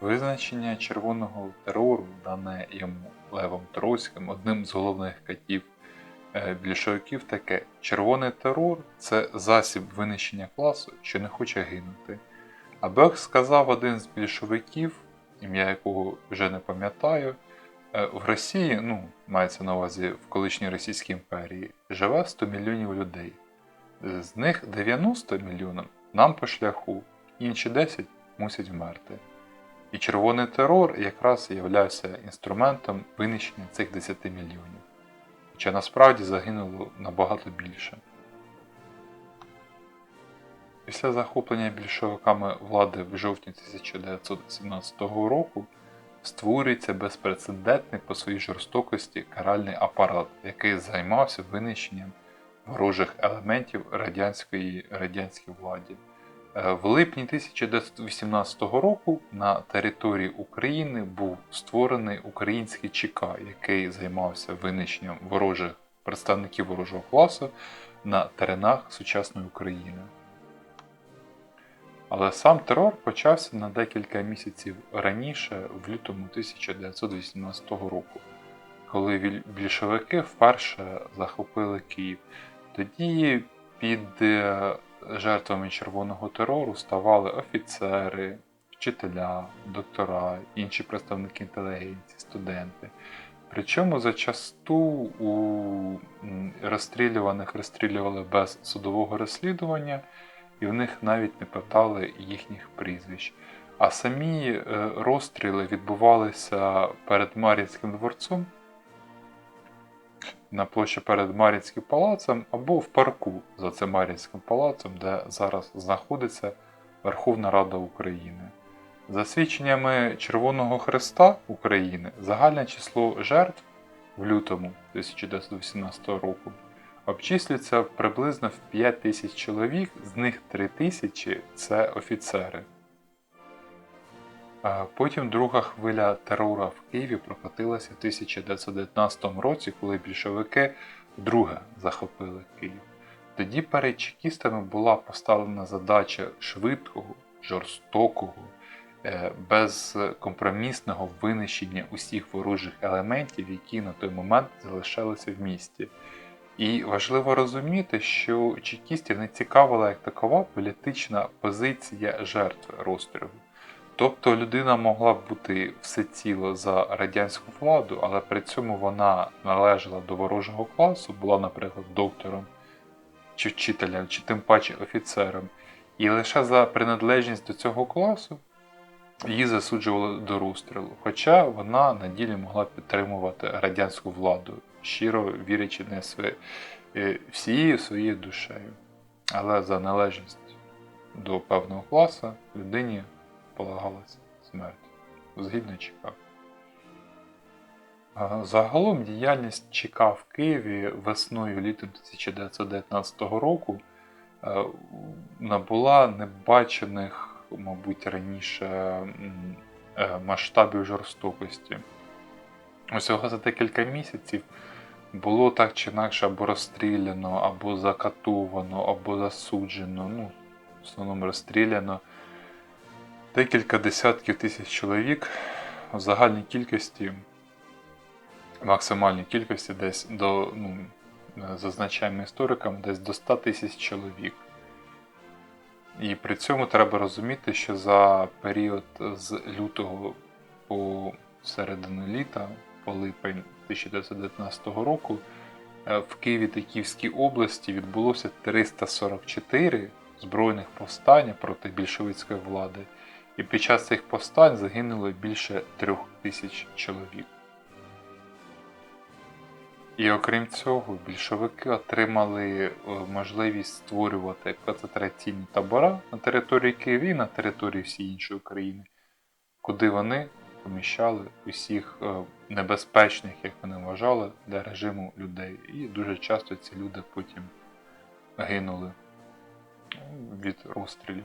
Визначення червоного терору, дане йому Левом Троцьким, одним з головних катів е, більшовиків, таке: червоний терор це засіб винищення класу, що не хоче гинути. Або як сказав один з більшовиків, ім'я якого вже не пам'ятаю, е, в Росії, ну, мається на увазі в колишній Російській імперії, живе 100 мільйонів людей. З них 90 мільйонів нам по шляху, інші 10 мусять вмерти. І червоний терор якраз являвся інструментом винищення цих 10 мільйонів. Хоча насправді загинуло набагато більше. Після захоплення більшовиками влади в жовтні 1917 року створюється безпрецедентний по своїй жорстокості каральний апарат, який займався винищенням ворожих елементів радянської радянській владі. Е, В липні 1918 року на території України був створений український ЧК, який займався винищенням ворожих представників ворожого класу на теренах сучасної України. Але сам терор почався на декілька місяців раніше, в лютому 1918 року, коли більшовики вперше захопили Київ. Тоді під е, жертвами червоного терору ставали офіцери, вчителя, доктора, інші представники інтелігенції, студенти. Причому зачасту у розстрілюваних розстрілювали без судового розслідування, і в них навіть не питали їхніх прізвищ. А самі е, розстріли відбувалися перед Мар'їнським дворцом на площі перед Мар'їнським палацем або в парку за цим Мар'їнським палацем, де зараз знаходиться Верховна Рада України. За свідченнями Червоного Хреста України, загальне число жертв в лютому 1918 року обчислюється приблизно в 5 тисяч чоловік, з них 3 тисячі це офіцери. Потім друга хвиля терора в Києві прокотилася в 1919 році, коли більшовики вдруге захопили Київ. Тоді перед чекістами була поставлена задача швидкого, жорстокого, е, безкомпромісного винищення усіх ворожих елементів, які на той момент залишалися в місті. І важливо розуміти, що чекістів не цікавила як такова політична позиція жертви розстрілу. Тобто людина могла б бути всеціло за радянську владу, але при цьому вона належала до ворожого класу, була, наприклад, доктором чи вчителем, чи тим паче офіцером. І лише за приналежність до цього класу її засуджували до розстрілу. Хоча вона на ділі могла підтримувати радянську владу, щиро вірячи не е, всією своєю душею. Але за належність до певного класу людині полагалася смерть згідно ЧК. Загалом діяльність ЧК в Києві весною літом 1919 року е, набула небачених, мабуть, раніше е, масштабів жорстокості. Усього за декілька місяців було так чи інакше або розстріляно, або закатовано, або засуджено, ну, в основному розстріляно декілька десятків тисяч чоловік в загальній кількості, максимальній кількості десь до, ну, зазначаємо історикам, десь до 100 тисяч чоловік. І при цьому треба розуміти, що за період з лютого по середину літа, по липень 1919 року, е, в Києві та Київській області відбулося 344 збройних повстання проти більшовицької влади. І під час цих повстань загинуло більше трьох тисяч чоловік. І окрім цього, більшовики отримали е, можливість створювати концентраційні табора на території Києва і на території всієї іншої України, куди вони поміщали усіх е, небезпечних, як вони вважали, для режиму людей. І дуже часто ці люди потім гинули ну, від розстрілів.